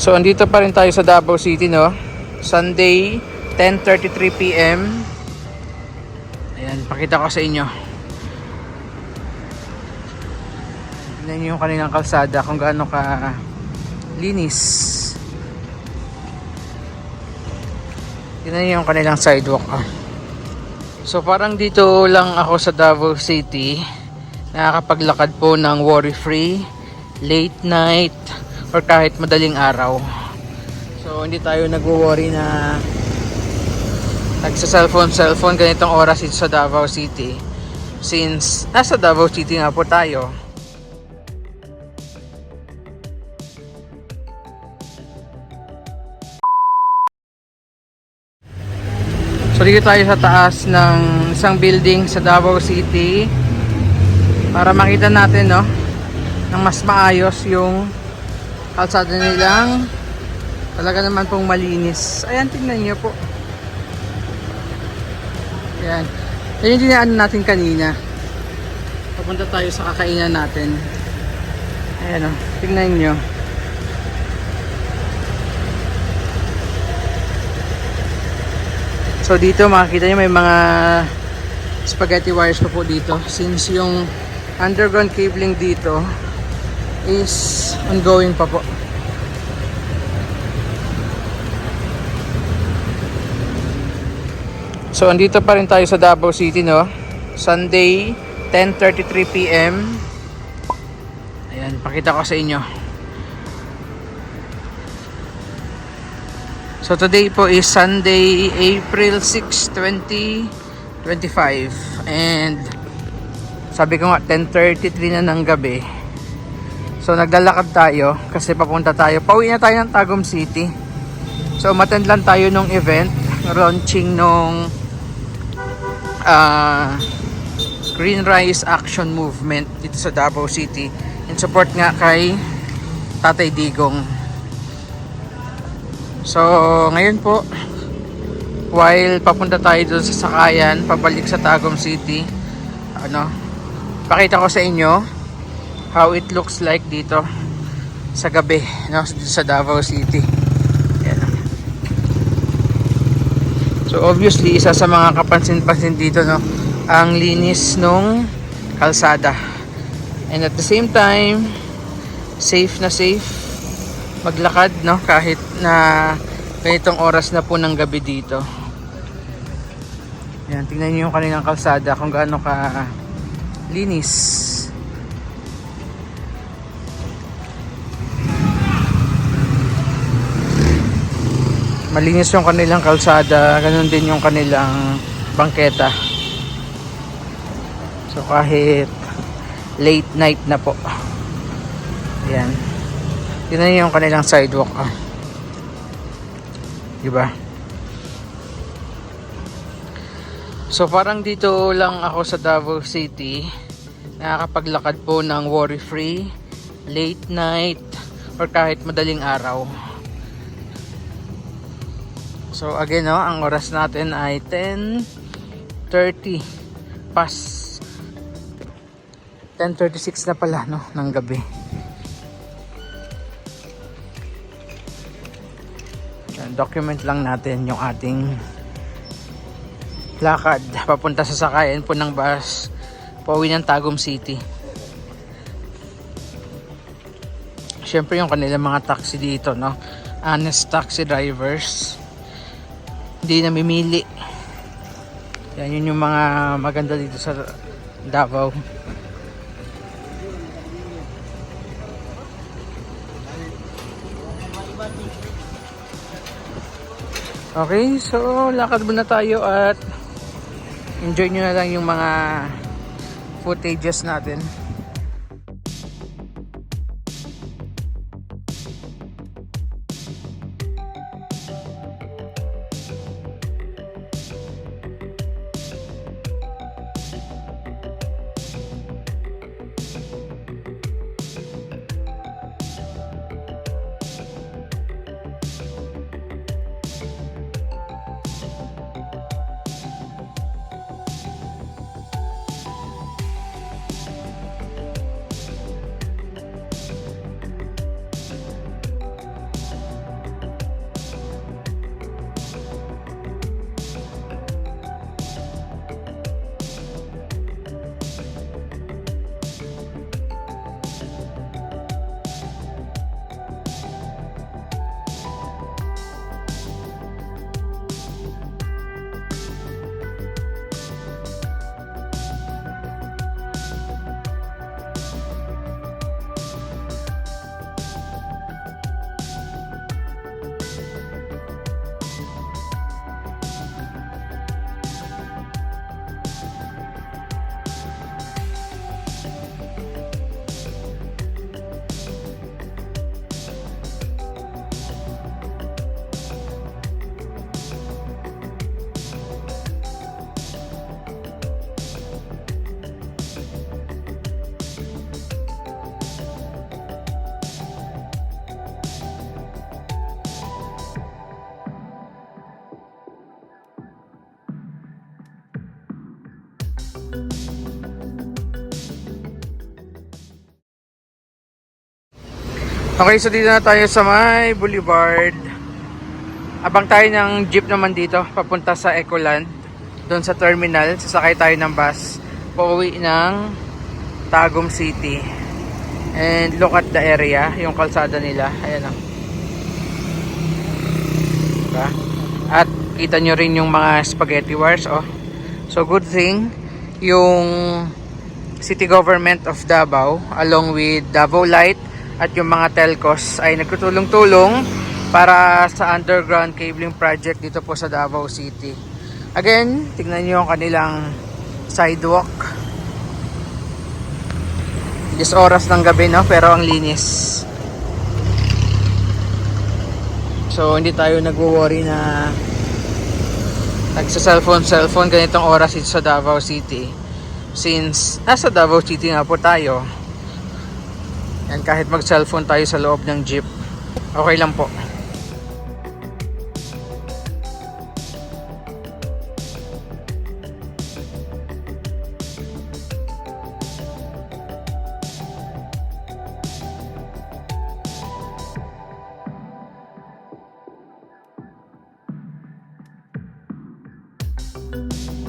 So, andito pa rin tayo sa Davao City, no? Sunday, 10.33pm. Ayan, pakita ko sa inyo. Tignan nyo yung kanilang kalsada kung gaano ka linis. Tignan nyo yung kanilang sidewalk. Ah. So, parang dito lang ako sa Davao City. Nakakapaglakad po ng worry-free, late night, or kahit madaling araw. So hindi tayo nagwo-worry na nagsa cellphone cellphone ganitong oras dito sa Davao City since nasa Davao City nga po tayo. So dito tayo sa taas ng isang building sa Davao City para makita natin no ng mas maayos yung kalsada nilang talaga naman pong malinis. Ayan tingnan niyo po. Ayan. Ayan yung dinaan natin kanina. Papunta tayo sa kakainan natin. Ayan o tingnan niyo. So dito makikita niyo may mga spaghetti wires pa po dito. Since yung underground cabling dito is ongoing pa po. So andito pa rin tayo sa Davao City no. Sunday 10:33 PM. Ayan, pakita ko sa inyo. So today po is Sunday, April 6, 2025 and sabi ko nga 10:33 na ng gabi. So naglalakad tayo kasi papunta tayo. Pauwi na tayo ng Tagum City. So umattend lang tayo nung event, launching nung ah, Green Rise Action Movement dito sa Davao City in support nga kay Tatay Digong. So ngayon po while papunta tayo doon sa sakayan pabalik sa Tagum City ano pakita ko sa inyo how it looks like dito sa gabi no, sa Davao City. Ayan. so obviously isa sa mga kapansin-pansin dito no? Ang linis nung kalsada. And at the same time safe na safe maglakad no? Kahit na ganitong oras na po ng gabi dito. Yan tingnan niyo yung kanilang kalsada kung gaano ka linis malinis yung kanilang kalsada ganun din yung kanilang bangketa. So kahit late night na po. Yan yun na yung kanilang sidewalk ah. diba? So parang dito lang ako sa Davao City. Nakakapaglakad po ng worry free late night or kahit madaling araw So again no, ang oras natin ay 10:30 pas 10:36 na pala no ng gabi. Yan, document lang natin yung ating lakad papunta sa sakayan po ng bus pauwi ng Tagum City. Siyempre yung kanilang mga taxi dito no. Honest taxi drivers hindi namimili. Yan yun yung mga maganda dito sa Davao. Okay so lakad muna tayo at enjoy nyo na lang yung mga footages natin Okay, so dito na tayo sa may boulevard. Abang tayo ng jeep naman dito, papunta sa Ecoland. Doon sa terminal, sasakay tayo ng bus. Pauwi ng Tagum City. And look at the area, yung kalsada nila. Ayan o. Diba? At kita nyo rin yung mga spaghetti wars. Oh. So good thing, yung city government of Davao along with Davao Light at yung mga telcos ay nagtutulong-tulong para sa underground cabling project dito po sa Davao City. Again, tignan nyo yung kanilang sidewalk. Just oras ng gabi no, pero ang linis. So hindi tayo nagwo-worry na nagsa cellphone cellphone ganitong oras dito sa Davao City. Since nasa Davao City nga po tayo. Yan kahit mag cellphone tayo sa loob ng jeep. Okay lang po. Bye.